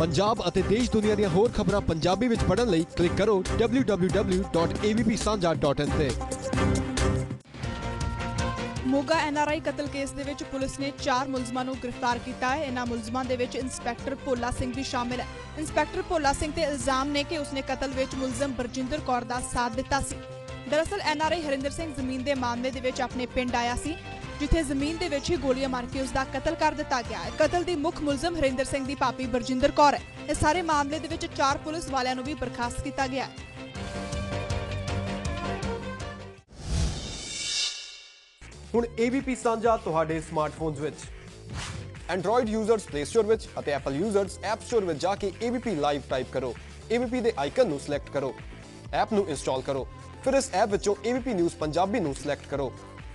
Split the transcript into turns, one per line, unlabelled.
ਪੰਜਾਬ ਅਤੇ ਦੇਸ਼ ਦੁਨੀਆ ਦੀਆਂ ਹੋਰ ਖਬਰਾਂ ਪੰਜਾਬੀ ਵਿੱਚ ਪੜ੍ਹਨ ਲਈ ਕਲਿੱਕ ਕਰੋ www.avpsanja.in ਤੇ।
ਮੋਗਾ ਐਨਆਰਆਈ ਕਤਲ ਕੇਸ ਦੇ ਵਿੱਚ ਪੁਲਿਸ ਨੇ 4 ਮੁਲਜ਼ਮਾਂ ਨੂੰ ਗ੍ਰਿਫਤਾਰ ਕੀਤਾ ਹੈ। ਇਹਨਾਂ ਮੁਲਜ਼ਮਾਂ ਦੇ ਵਿੱਚ ਇੰਸਪੈਕਟਰ ਭੋਲਾ ਸਿੰਘ ਵੀ ਸ਼ਾਮਿਲ ਹੈ। ਇੰਸਪੈਕਟਰ ਭੋਲਾ ਸਿੰਘ ਤੇ ਇਲਜ਼ਾਮ ਨੇ ਕਿ ਉਸਨੇ ਕਤਲ ਵਿੱਚ ਮੁਲਜ਼ਮ ਬਰਜਿੰਦਰ ਕੌਰ ਦਾ ਸਾਥ ਦਿੱਤਾ ਸੀ। ਦਰਅਸਲ ਐਨਆਰਆਈ ਹਰਿੰਦਰ ਸਿੰਘ ਜ਼ਮੀਨ ਦੇ ਮਾਮਲੇ ਦੇ ਵਿੱਚ ਆਪਣੇ ਪਿੰਡ ਆਇਆ ਸੀ। ਜਿੱਥੇ ਜ਼ਮੀਨ ਦੇ ਵਿੱਚ ਹੀ ਗੋਲੀਆਂ ਮਾਰ ਕੇ ਉਸ ਦਾ ਕਤਲ ਕਰ ਦਿੱਤਾ ਗਿਆ ਹੈ। ਕਤਲ ਦੀ ਮੁੱਖ ਮੁਲਜ਼ਮ ਹਰਿੰਦਰ ਸਿੰਘ ਦੀ ਪਾਪੀ ਬਰਜਿੰਦਰ ਕੌਰ ਹੈ। ਇਸ ਸਾਰੇ ਮਾਮਲੇ ਦੇ ਵਿੱਚ 4 ਪੁਲਿਸ ਵਾਲਿਆਂ ਨੂੰ ਵੀ ਬਰਖਾਸਤ ਕੀਤਾ ਗਿਆ ਹੈ।
ਹੁਣ AVP ਸਾਂਝਾ ਤੁਹਾਡੇ ਸਮਾਰਟਫੋਨਸ ਵਿੱਚ। Android ਯੂਜ਼ਰਸ Play Store ਵਿੱਚ ਅਤੇ Apple ਯੂਜ਼ਰਸ App Store ਵਿੱਚ ਜਾ ਕੇ AVP ਲਾਈਵ ਟਾਈਪ ਕਰੋ। AVP ਦੇ ਆਈਕਨ ਨੂੰ ਸਿਲੈਕਟ ਕਰੋ। ਐਪ ਨੂੰ ਇੰਸਟਾਲ ਕਰੋ। ਫਿਰ ਇਸ ਐਪ ਵਿੱਚੋਂ AVP ਨਿਊਜ਼ ਪੰਜਾਬੀ ਨੂੰ ਸਿਲੈਕਟ ਕਰੋ।